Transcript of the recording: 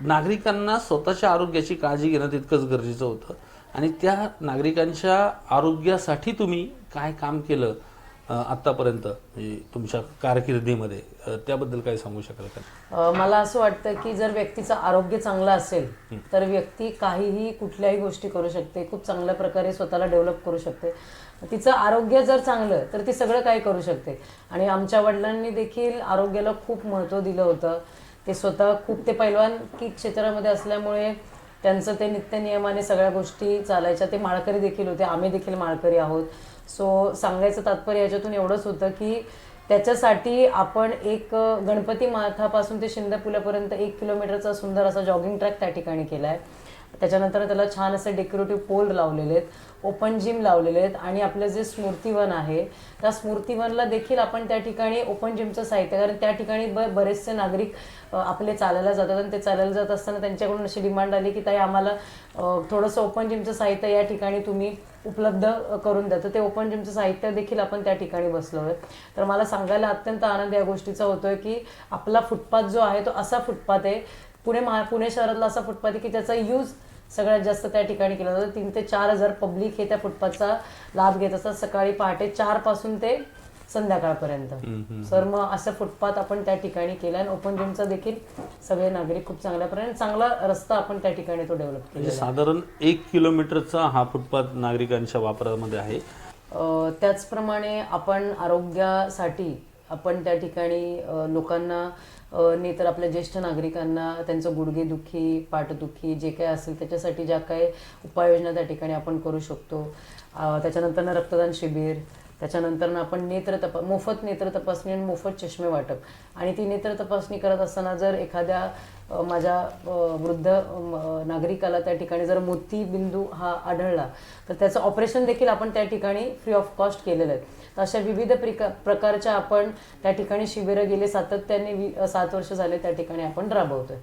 नागरिकांना स्वतःच्या आरोग्याची काळजी घेणं तितकंच गरजेचं होतं. आणि त्या नागरिकांच्या आरोग्यासाठी तुम्ही काय काम केलं आत्तापर्यंत? म्हणजे तुमच्या कारकिर्दीमध्ये त्याबद्दल काय सांगू शकाल का? मला असं वाटतं की जर व्यक्तीचं आरोग्य चांगलं असेल तर व्यक्ती काहीही कुठल्याही गोष्टी करू शकते. खूप चांगल्या प्रकारे स्वतःला डेव्हलप करू शकते. तिचं आरोग्य जर चांगलं तर ती सगळं काही करू शकते. आणि आमच्या वडिलांनी देखील आरोग्याला खूप महत्त्व दिलं होतं. ते स्वतः खूप ते पैलवान की क्षेत्रामध्ये असल्यामुळे त्यांचं ते नित्यनियमाने सगळ्या गोष्टी चालायच्या. ते माळकरी देखील होते. आम्ही देखील माळकरी आहोत. सो सांगायचं तात्पर्य याच्यातून एवढंच होतं की त्याच्यासाठी आपण एक गणपती माथापासून ते शिंदे पुलापर्यंत एक किलोमीटरचा सुंदर असा जॉगिंग ट्रॅक त्या ठिकाणी केला आहे त्याच्यानंतर त्याला छान असे डेकोरेटिव्ह पोल लावलेले आहेत. ओपन जिम लावलेले आहेत. आणि आपलं जे स्मृतिवन आहे त्या स्मृतिवनला देखील आपण त्या ठिकाणी ओपन जिमचं साहित्य कारण त्या ठिकाणी ब बरेचसे नागरिक आपले चालायला जातात आणि ते चालायला जात असताना त्यांच्याकडून अशी डिमांड आली की ताई आम्हाला थोडंसं ओपन जिमचं साहित्य या ठिकाणी तुम्ही उपलब्ध करून द्या. तर ते ओपन जिमचं साहित्य देखील आपण त्या ठिकाणी बसलो आहे. तर मला सांगायला अत्यंत आनंद या गोष्टीचा होतोय की आपला फुटपाथ जो आहे तो असा फुटपाथ आहे पुणे महा पुणे शहरातला असा फुटपाथ आहे की त्याचा यूज सगळ्यात जास्त त्या ठिकाणी केला जातो. तीन ते चार हजार पब्लिक हे त्या फुटपाथचा लाभ घेत असतात. सकाळी पहाटे चारपासून ते संध्याकाळपर्यंत. सर मग असं फुटपाथ आपण त्या ठिकाणी केला आणि ओपन जिमचा देखील सगळे नागरिक खूप चांगल्या प्रकारे चांगला रस्ता आपण त्या ठिकाणी तो डेव्हलप केला म्हणजे साधारण एक किलोमीटरचा हा फुटपाथ नागरिकांच्या वापरामध्ये आहे. त्याचप्रमाणे आपण आरोग्यासाठी आपण त्या ठिकाणी लोकांना नाही तर आपल्या ज्येष्ठ नागरिकांना त्यांचं गुडघेदुखी पाठदुखी जे काय असेल त्याच्यासाठी ज्या काही उपाययोजना त्या ठिकाणी आपण करू शकतो. त्याच्यानंतर रक्तदान शिबिर त्याच्यानंतर आपण नेत्र तप मोफत नेत्र तपासणी आणि मोफत चष्मे वाटप. आणि ती नेत्र तपासणी करत असताना जर एखाद्या माझ्या वृद्ध नागरिकाला त्या ठिकाणी जर मोतीबिंदू हा आढळला तर त्याचं ऑपरेशन देखील आपण त्या ठिकाणी फ्री ऑफ कॉस्ट केलेलं आहे. तर अशा विविध प्रिका प्रकारच्या आपण त्या ठिकाणी शिबिरं गेले सातत्याने सात वर्ष झाले त्या ठिकाणी आपण राबवतोय.